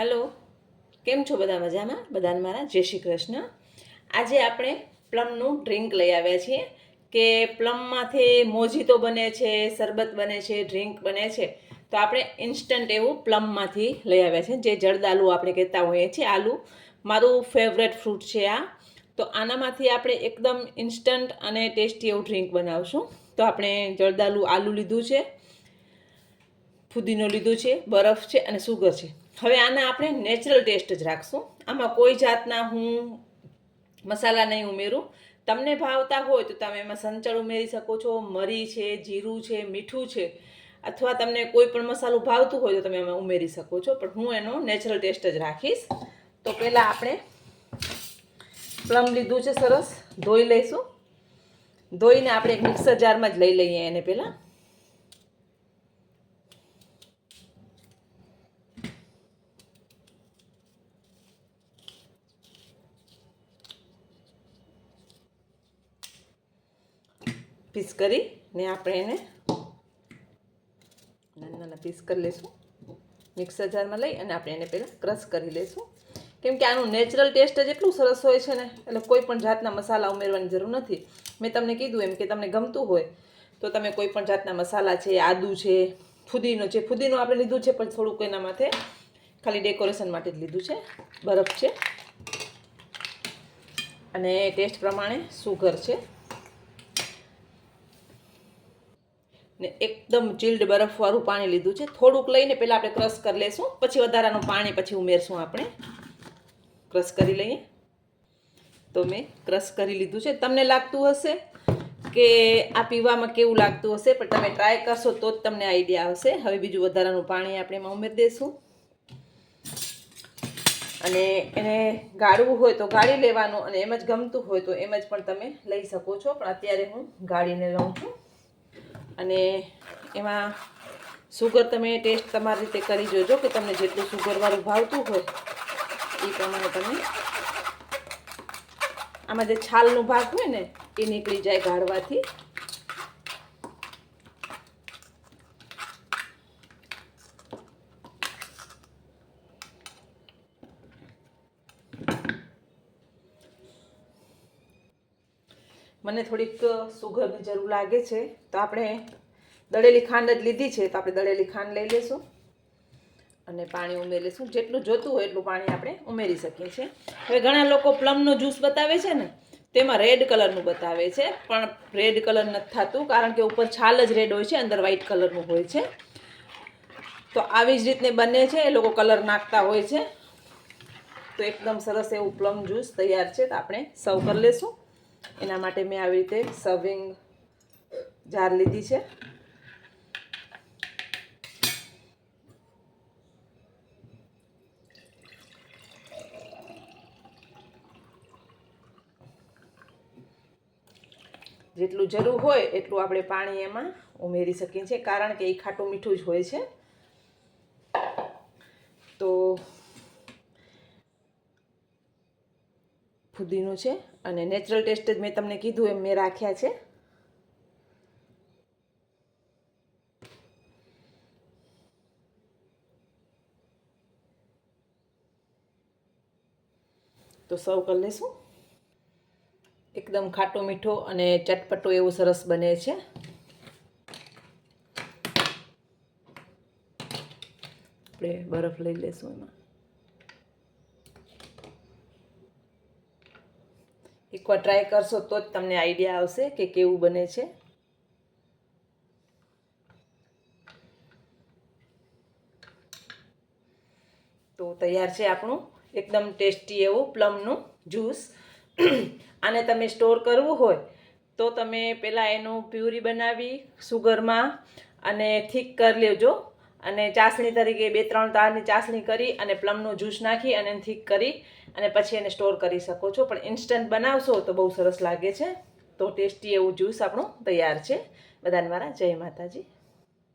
Hello. કેમ છો બધા મજામાં? બધાને મારા જય શ્રી કૃષ્ણ. આજે આપણે પ્લમનું ડ્રિંક લઈ આવ્યા છીએ કે પ્લમમાંથી મોજીતો બને છે, શરબત બને છે, ડ્રિંક બને છે. તો આપણે ઇન્સ્ટન્ટ એવું પ્લમમાંથી લઈ આવ્યા છે. જે જરદાલુ આપણે કહેતા હોઈએ છીએ, આલુ. મારું ફેવરેટ ફ્રૂટ છે આ. તો આનામાંથી આપણે એકદમ ઇન્સ્ટન્ટ અને ટેસ્ટી એવું ડ્રિંક બનાવશું. તો આપણે જરદાલુ આલુ લીધું છે, ફુદીનો લીધું છે, બરફ છે અને સુગર છે. હવે આના આપણે નેચરલ ટેસ્ટ જ રાખશું. આમાં કોઈ જાતના હું મસાલા નહીં ઉમેરું. તમને ભાવતા હોય તો તમે એમાં સંચળ ઉમેરી શકો છો. મરી છે, જીરું છે, મીઠું છે, અથવા તમને કોઈ પણ મસાલું ભાવતું હોય તો તમે એમાં ઉમેરી શકો છો. પણ હું એનો નેચરલ ટેસ્ટ જ રાખીશ. તો પહેલાં આપણે પ્લમ લીધું છે સરસ. ધોઈ લઈશું. ધોઈને આપણે એક મિક્સર જારમાં જ લઈ લઈએ એને પહેલાં. પીસ કરી ને આપણે એને નાના નાના પીસ કરી લઈશું મિક્સર જારમાં લઈ અને આપણે એને પહેલાં ક્રશ કરી લઈશું કેમ કે આનું નેચરલ ટેસ્ટ જ એટલું સરસ હોય છે ને, એટલે કોઈ પણ જાતના મસાલા ઉમેરવાની જરૂર નથી. મેં તમને કીધું એમ કે તમને ગમતું હોય, તો તમે કોઈ પણ જાતના મસાલા છે, આદુ છે, ફુદીનો છે, ફુદીનો આપણે લીધું છે, પણ થોડુંક એના માથે ખાલી ડેકોરેશન માટે જ લીધું છે, બરફ છે. અને ટેસ્ટ પ્રમાણે સુગર છે. ને એકદમ ચિલ્ડ બરફવાળું પાણી લીધું છે. થોડુંક લઈને પહેલાં આપણે ક્રશ કરી લઈશું પછી વધારાનું પાણી પછી ઉમેરશું આપણે. ક્રશ કરી લઈએ. તો મેં ક્રશ કરી લીધું છે. તમને લાગતું હશે કે આ પીવામાં કેવું લાગતું હશે, પણ તમે ટ્રાય કરશો તો જ તમને આઈડિયા આવશે હવે બીજું વધારાનું પાણી આપણે એમાં ઉમેરી દઈશું અને એને ગાળવું હોય તો ગાળી લેવાનું અને એમ જ ગમતું હોય તો એમ જ પણ તમે લઈ શકો છો. પણ અત્યારે હું ગાળીને લઉં છું. અને એમાં સુગર તમે ટેસ્ટ તમારી રીતે કરી જોજો કે તમને જેટલું સુગરવાળું ભાવતું હોય એ પ્રમાણે તમે આમાં જે છાલનો ભાગ હોય ને એ નીકળી જાય ગાળવાથી. મને થોડીક સુગરની જરૂર લાગે છે. તો આપણે દળેલી ખાંડ જ લીધી છે. તો આપણે દળેલી ખાંડ લઈ લઈશું અને પાણી ઉમેરી લઈશું જેટલું જોતું હોય એટલું પાણી આપણે ઉમેરી શકીએ છીએ. હવે ઘણા લોકો પ્લમનો જ્યુસ બતાવે છે ને, તેમાં રેડ કલરનું બતાવે છે. પણ રેડ કલર નથી થતું, કારણ કે ઉપર છાલ જ રેડ હોય છે, અંદર વ્હાઈટ કલરનું હોય છે. તો આવી જ રીતને બને છે. એ લોકો કલર નાખતા હોય છે. તો એકદમ સરસ એવું પ્લમ જ્યુસ તૈયાર છે. તો આપણે સર્વ કરી લઈશું એના માટે મેં આવી રીતે સર્વિંગ જાર લીધી છે. જેટલું જરૂર હોય એટલું આપણે પાણી એમાં ઉમેરી શકીએ છીએ, કારણ કે એ ખાટું મીઠું જ હોય છે તો ફુદીનો છે અને નેચરલ ટેસ્ટ જ મેં તમને કીધું એમ મેં રાખ્યા છે. તો સર્વ કરી લઈશું એકદમ ખાટો મીઠો અને ચટપટો એવો સરસ બને છે. આપણે બરફ લઈ લઈશું એમાં. એકવાર ટ્રાય કરશો તો જ તમને આઈડિયા આવશે કે કેવું બને છે. તો તૈયાર છે આપણું એકદમ ટેસ્ટી એવું પ્લમનું જ્યુસ આને તમે સ્ટોર કરવું હોય તો તમે પહેલાં એનું પ્યુરી બનાવી, સુગરમાં અને થીક કરી લેજો. અને ચાસણી તરીકે બે ત્રણ તારની ચાસણી કરી અને પ્લમનું જ્યુસ નાખી અને થીક કરી અને પછી એને સ્ટોર કરી શકો છો. પણ ઇન્સ્ટન્ટ બનાવશો તો બહુ સરસ લાગે છે. તો ટેસ્ટી એવું જ્યુસ આપણું તૈયાર છે. બધાને મારા જય માતાજી.